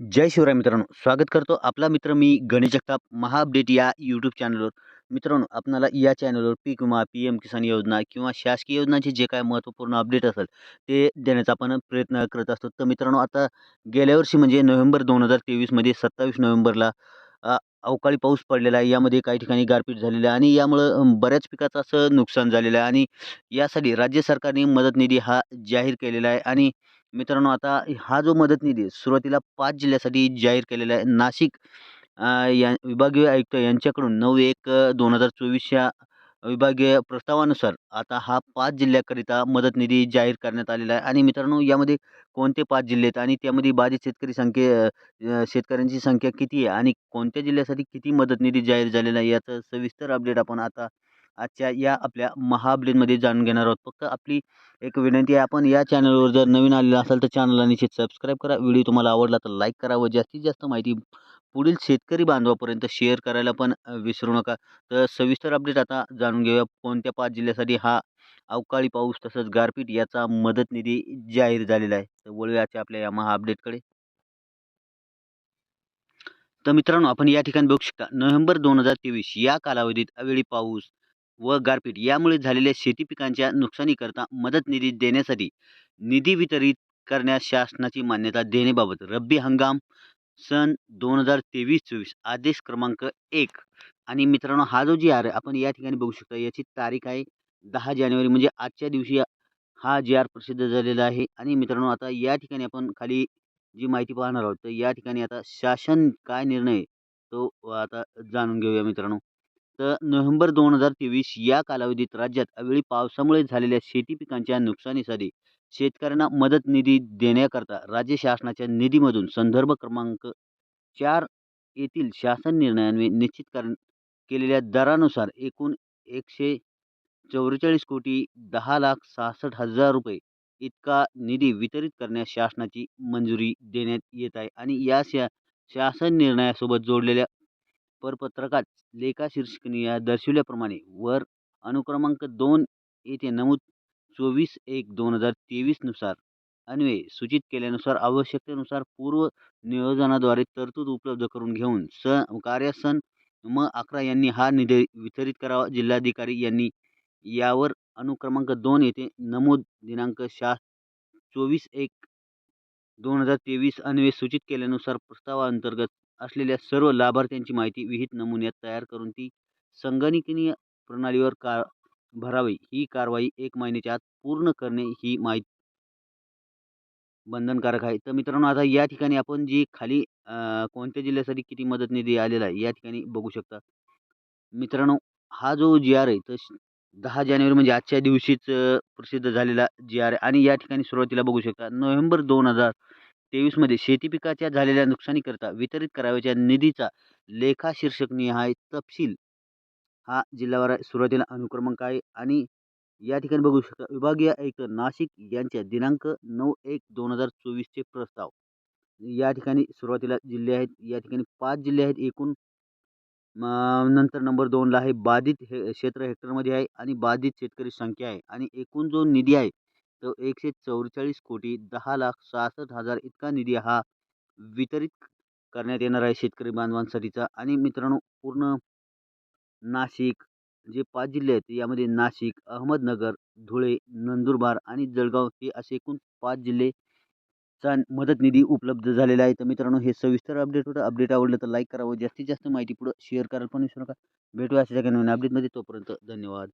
जय शिवराय मित्रांनो स्वागत करतो आपला मित्र मी गणेश जगताप महा अपडेट या यूट्यूब चॅनलवर मित्रांनो आपणाला या चॅनलवर पीक विमा पी एम किसान योजना किंवा शासकीय योजनांचे जे काय महत्त्वपूर्ण अपडेट असेल ते देण्याचा आपण प्रयत्न करत असतो. तर मित्रांनो आता गेल्या वर्षी म्हणजे नोव्हेंबर दोन हजार तेवीसमध्ये सत्तावीस नोव्हेंबरला अवकाळी पाऊस पडलेला आहे. यामध्ये काही ठिकाणी गारपीट झालेली आहे आणि यामुळं बऱ्याच पिकाचं असं नुकसान झालेलं आहे. आणि यासाठी राज्य सरकारने मदत निधी हा जाहीर केलेला आहे. आणि मित्रांनो आता हा जो मदत निधी आहे, सुरुवातीला पाच जिल्ह्यासाठी जाहीर केलेला आहे. नाशिक या विभागीय आयुक्त यांच्याकडून नऊ एक दोन हजार चोवीसच्या विभागीय प्रस्तावानुसार आता हा पाच जिल्ह्याकरिता मदत निधी जाहीर करण्यात आलेला आहे. आणि मित्रांनो यामध्ये कोणते पाच जिल्हे आहेत आणि त्यामध्ये बाधित शेतकरी संख्ये शेतकऱ्यांची संख्या किती आहे आणि कोणत्या जिल्ह्यासाठी किती मदत निधी जाहीर झालेला आहे याचं सविस्तर अपडेट आपण आता आजच्या या आपल्या महा जाणून घेणार आहोत. फक्त आपली एक विनंती आहे आपण या चॅनलवर जर नवीन आलेला असाल तर चॅनलला निश्चित सबस्क्राईब करा. व्हिडिओ तुम्हाला आवडला तर लाईक करा व जास्तीत जास्त माहिती पुढील शेतकरी बांधवापर्यंत शेअर करायला पण विसरू नका. तर सविस्तर अपडेट आता जाणून घेऊया. कोणत्या पाच जिल्ह्यासाठी हा अवकाळी पाऊस तसंच गारपीट याचा मदत निधी जाहीर झालेला आहे? तर वळूयाच्या आपल्या या महा अपडेटकडे तर मित्रांनो आपण या ठिकाणी बघू शकता. नोव्हेंबर दोन हजार तेवीस या कालावधीत अवेळी पाऊस व गारपीट यामुळे झालेल्या शेती पिकांच्या नुकसानीकरता मदत निधी देण्यासाठी निधी वितरित करण्यास शासनाची मान्यता देण्याबाबत रब्बी हंगाम सन दोन हजार तेवीस चोवीस आदेश क्रमांक एक. आणि मित्रांनो हा जो जी आर आहे आपण या ठिकाणी बघू शकता याची तारीख आहे दहा जानेवारी म्हणजे आजच्या दिवशी हा जी आर प्रसिद्ध झालेला आहे. आणि मित्रांनो आता या ठिकाणी आपण खाली जी माहिती पाहणार आहोत तर या ठिकाणी आता शासन काय निर्णय आहे, तो आता जाणून घेऊया मित्रांनो. तर नोव्हेंबर दोन हजार तेवीस या कालावधीत राज्यात अवेळी पावसामुळे झालेल्या शेती पिकांच्या नुकसानीसाठी शेतकऱ्यांना मदत निधी देण्याकरता राज्य शासनाच्या निधीमधून संदर्भ क्रमांक चार येथील शासन निर्णयान्वये निश्चित कर केलेल्या दरानुसार एकूण एकशे चौवेचाळीस कोटी दहा लाख सहासष्ट हजार रुपये इतका निधी वितरित करण्यास शासनाची मंजुरी देण्यात येत आहे. आणि या शा शासन निर्णयासोबत जोडलेल्या परपत्रकात लेखा शीर्षकनिया दर्शविल्याप्रमाणे वर अनुक्रमांक दोन येथे नमूद चोवीस एक दोन हजार तेवीसनुसार अन्वये सूचित केल्यानुसार आवश्यकतेनुसार पूर्व नियोजनाद्वारे तरतूद उपलब्ध करून घेऊन स कार्यासन म अकरा यांनी हा निधी वितरित करावा. जिल्हाधिकारी यांनी यावर अनुक्रमांक दोन येथे नमूद दिनांक शा चोवीस एक दोन हजार तेवीस अन्वये सूचित केल्यानुसार प्रस्तावाअंतर्गत असलेल्या सर्व लाभार्थ्यांची माहिती विहित नमुन्यात तयार करून ती संगणकीय प्रणालीवर का भरावी? ही कारवाई एक महिन्याच्या आत पूर्ण करणे ही माहिती बंधनकारक आहे. तर मित्रांनो आता या ठिकाणी आपण जी खाली कोणत्या जिल्ह्यासाठी किती मदत निधी आलेला आहे या ठिकाणी बघू शकता. मित्रांनो हा जो जी आर आहे तर दहा जानेवारी म्हणजे आजच्या दिवशीच प्रसिद्ध झालेला जी आर आहे. आणि या ठिकाणी सुरुवातीला बघू शकता नोव्हेंबर दोन हजार तेवीसमध्ये शेती पिकाच्या झालेल्या नुकसानीकरता वितरित करावयाच्या निधीचा लेखा शीर्षक निहाय तपशील हा जिल्हावार आहे. सुरुवातीला अनुक्रमांक आहे आणि या ठिकाणी बघू शकता विभागीय आयुक्त नाशिक यांच्या दिनांक नऊ एक दोन हजार चोवीसचे प्रस्ताव या ठिकाणी सुरुवातीला जिल्हे आहेत या ठिकाणी पाच जिल्हे आहेत एकूण नंतर नंबर दोनला आहे बाधित हे क्षेत्र हेक्टरमध्ये आहे आणि बाधित शेतकरी संख्या आहे आणि एकूण जो निधी आहे एकशे चौवेचाळीस कोटी दहा लाख सहासष्ट हजार इतका निधी हा वितरित करण्यात येणार आहे शेतकरी बांधवांसाठीचा. आणि मित्रांनो पूर्ण नाशिक जे पाच जिल्हे आहेत यामध्ये नाशिक अहमदनगर धुळे नंदुरबार आणि जळगाव हे असे एकूण पाच जिल्हे चा मदत निधी उपलब्ध झालेला आहे. तर मित्रांनो हे सविस्तर अपडेट होतं. अपडेट आवडलं तर लाईक करा जास्तीत जास्त माहिती पुढं शेअर करायला पण विसरू नका. भेटूया अशा नवीन अपडेटमध्ये. तोपर्यंत धन्यवाद.